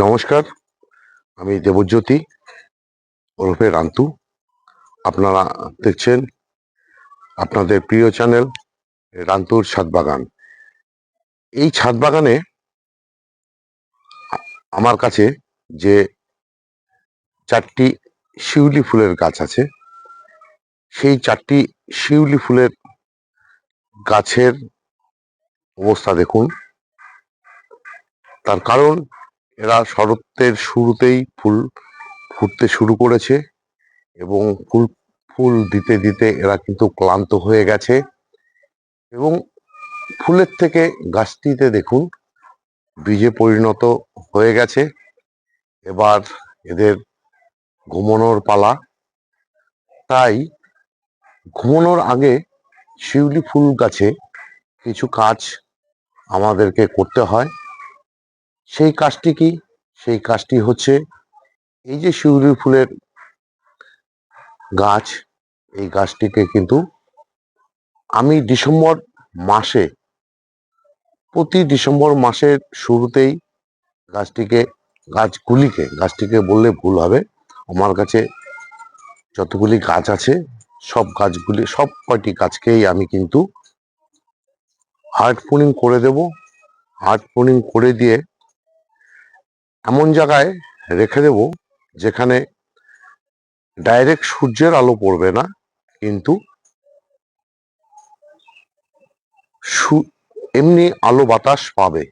নমস্কার, আমি দেবজ্যোতি ওরফে রান্তু। আপনারা দেখছেন আপনাদের প্রিয় চ্যানেল রান্তুর ছাদ বাগান। এই ছাদ বাগানে আমার কাছে যে চারটি শিউলি ফুলের গাছ আছে, সেই চারটি শিউলি ফুলের গাছের অবস্থা দেখুন। তার কারণ এরা শরতের শুরুতেই ফুল ফুটতে শুরু করেছে এবং ফুল ফুল দিতে দিতে এরা কিন্তু ক্লান্ত হয়ে গেছে। এবং ফুলের থেকে গাছটিতে দেখুন, বীজে পরিণত হয়ে গেছে। এবার এদের ঘুমানোর পালা। তাই ঘুমানোর আগে শিউলি ফুল গাছে কিছু কাজ আমাদেরকে করতে হয়। সেই কাজটি কি? সেই কাজটি হচ্ছে এই যে শিউলি ফুলের গাছ, এই গাছটিকে কিন্তু আমি ডিসেম্বর মাসে, প্রতি ডিসেম্বর মাসের শুরুতেই গাছটিকে, গাছগুলিকে, গাছটিকে বললে ভুল হবে। আমার কাছে যতগুলি গাছ আছে, সব গাছগুলি, সব কয়টি গাছকেই আমি কিন্তু হার্ড পুনিং করে দেব। হার্ড পুনিং করে দিয়ে এমন জায়গায় রেখে দেব যেখানে ডাইরেক্ট সূর্যের আলো পড়বে না, কিন্তু এমনি আলো বাতাস পাবে।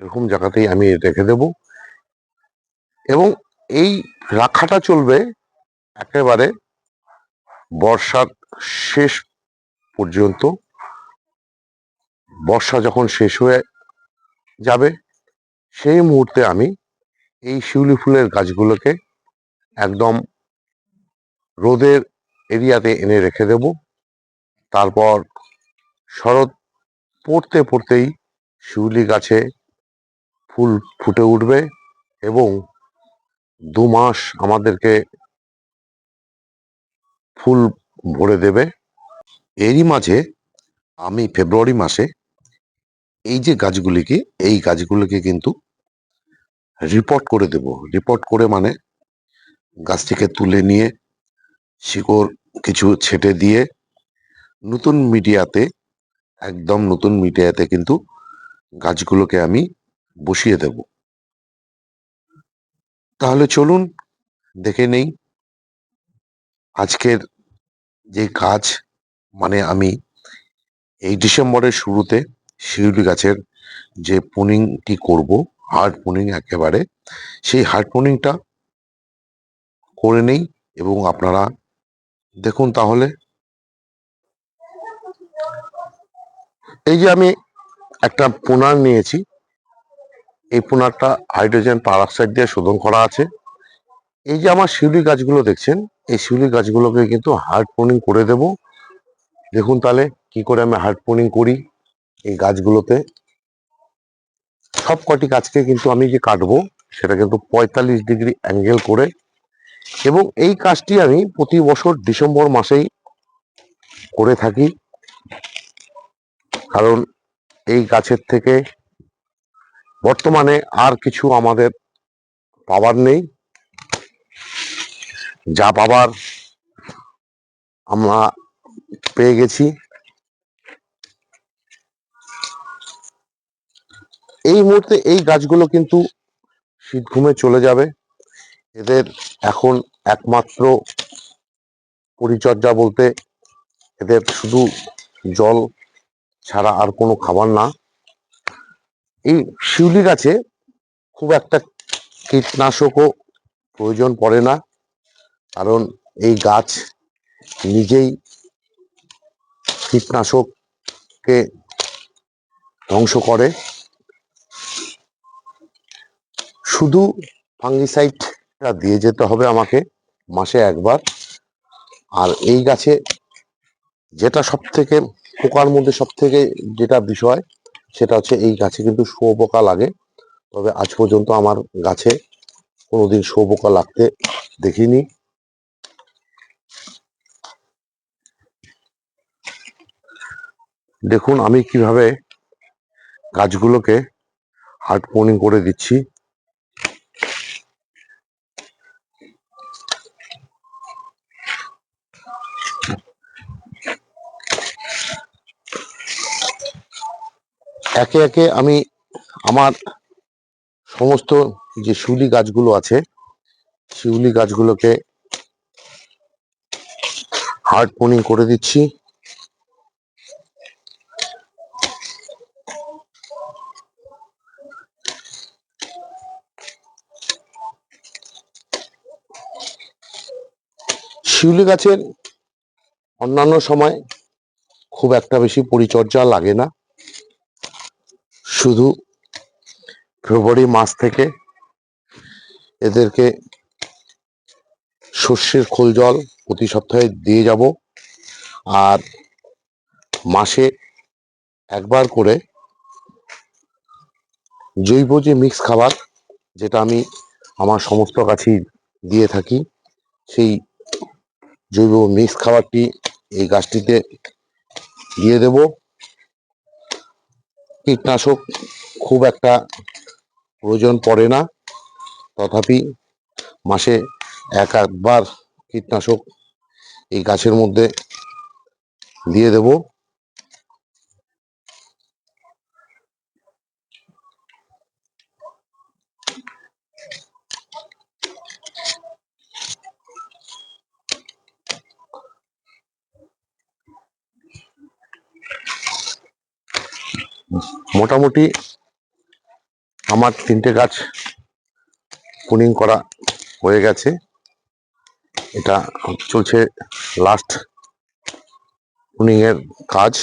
এরকম জায়গাতেই আমি রেখে দেব। এবং এই রাখাটা চলবে একেবারে বর্ষার শেষ পর্যন্ত। বর্ষা যখন শেষ হয়ে যাবে, সেই মুহূর্তে আমি এই শিউলি ফুলের গাছগুলোকে একদম রোদের এরিয়াতে এনে রেখে দেব। তারপর শরৎ পড়তে পড়তেই শিউলি গাছে ফুল ফুটে উঠবে এবং দু মাস আমাদেরকে ফুল ভরে দেবে। এরই মাঝে আমি ফেব্রুয়ারি মাসে এই যে গাছগুলিকে, এই গাছগুলিকে কিন্তু রিপোর্ট করে দেব। রিপোর্ট করে মানে গাছটিকে তুলে নিয়ে শিকড় কিছু ছেটে দিয়ে নতুন মিডিয়াতে, একদম নতুন মিডিয়াতে কিন্তু গাছগুলোকে আমি বসিয়ে দেব। তাহলে চলুন দেখে নেই আজকের যে গাছ মানে আমি এই ডিসেম্বরের শুরুতে শিউলি গাছের যে পুনিংটি করব হার্ড পুনিং একেবারে, সেই হার্ড পুনিংটা করে নেই এবং আপনারা দেখুন তাহলে এই যে আমি একটা পুনার নিয়েছি, এই পুনারটা হাইড্রোজেন পারঅক্সাইড দিয়ে শোধন করা আছে। এই যে আমার শিউলি গাছগুলো দেখছেন, এই শিউলি গাছগুলোকে কিন্তু হার্ড পুনিং করে দেব। দেখুন তাহলে কি করে আমি হার্ড পুনিং করি এই গাছগুলোতে? সব কটি গাছকে কিন্তু আমি যে কাটবো, সেটা কিন্তু পঁয়তাল্লিশ ডিগ্রি অ্যাঙ্গেল করে। এবং এই কাজটি আমি প্রতি বছর ডিসেম্বর মাসেই করে থাকি। কারণ এই গাছের থেকে বর্তমানে আর কিছু আমাদের পাওয়ার নেই। যা পাবার আমরা পেয়ে গেছি। এই মুহূর্তে এই গাছগুলো কিন্তু শীত ঘুমে চলে যাবে। এদের এখন একমাত্র পরিচর্যা বলতে এদের শুধু জল ছাড়া আর কোনো খাবার না। এই শিউলি গাছে খুব একটা কীটনাশকও প্রয়োজন পড়ে না। কারণ এই গাছ নিজেই কীটনাশককে ধ্বংস করে। শুধু ফাঙ্গিসাইডটা দিয়ে যেতে হবে আমাকে মাসে একবার। আর এই গাছে যেটা সব থেকে পোকার মধ্যে সব থেকে যেটা বিষয়, সেটা হচ্ছে এই গাছে কিন্তু শুয়োপোকা লাগে। তবে আজ পর্যন্ত আমার গাছে কোনোদিন শুয়োপোকা লাগতে দেখিনি। দেখুন, আমি কীভাবে গাছগুলোকে হার্ড পোনিং করে দিচ্ছি। একে একে আমি আমার সমস্ত যে শিউলি গাছগুলো আছে, শিউলি গাছগুলোকে হার্ড পোনিং করে দিচ্ছি। শিউলি গাছের অন্যান্য সময় খুব একটা বেশি পরিচর্যা লাগে না। শুধু ফেব্রুয়ারি মাস থেকে এদেরকে সর্ষের খোল জল প্রতি সপ্তাহে দিয়ে যাব। আর মাসে একবার করে জৈব যে মিক্স খাবার যেটা আমি আমার সমস্ত গাছেই দিয়ে থাকি, সেই জৈব মিক্স খাবারটি এই গাছটিতে দিয়ে দেব। কীটনাশক খুব একটা প্রয়োজন পড়ে না। তথাপি মাসে এক একবার কীটনাশক এই গাছের মধ্যে দিয়ে দেব। মোটামুটি আমার তিনটে গাছ পুনিং করা হয়ে গেছে। এটা চলছে লাস্ট পুনিং এর কাজ।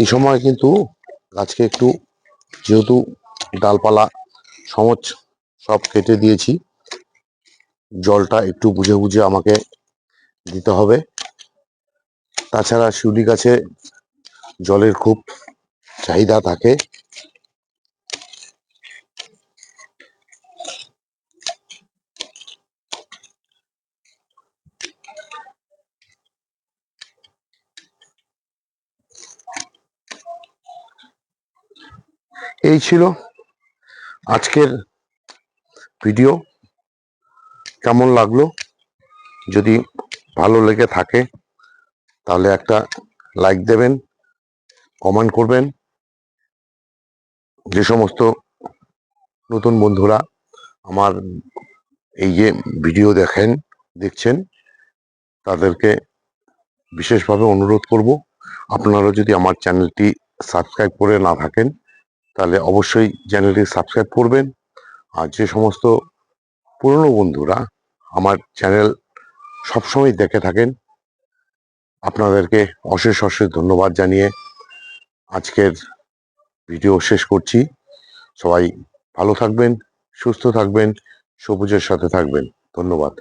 এই সময় কিন্তু গাছকে একটু যেহেতু ডালপালা সমচ সব কেটে দিয়েছি। জলটা একটু বুঝে বুঝে আমাকে দিতে হবে। তাছাড়া শিউলি গাছে জলের খুব চাহিদা থাকে। এই ছিল আজকের ভিডিও কেমন লাগল? যদি ভালো লেগে থাকে, তাহলে একটা লাইক দেবেন কমেন্ট করবেন। যে সমস্ত নতুন বন্ধুরা আমার এই যে ভিডিও দেখেন, দেখছেন, তাদেরকে বিশেষভাবে অনুরোধ করব, আপনারা যদি আমার চ্যানেলটি সাবস্ক্রাইব করে না থাকেন, তাহলে অবশ্যই চ্যানেলটি সাবস্ক্রাইব করবেন। আর যে সমস্ত পুরনো বন্ধুরা আমার চ্যানেল সবসময় দেখে থাকেন, আপনাদেরকে অশেষ অশেষ ধন্যবাদ জানিয়ে আজকের ভিডিও শেষ করছি। সবাই ভালো থাকবেন, সুস্থ থাকবেন, সবুজের সাথে থাকবেন। ধন্যবাদ।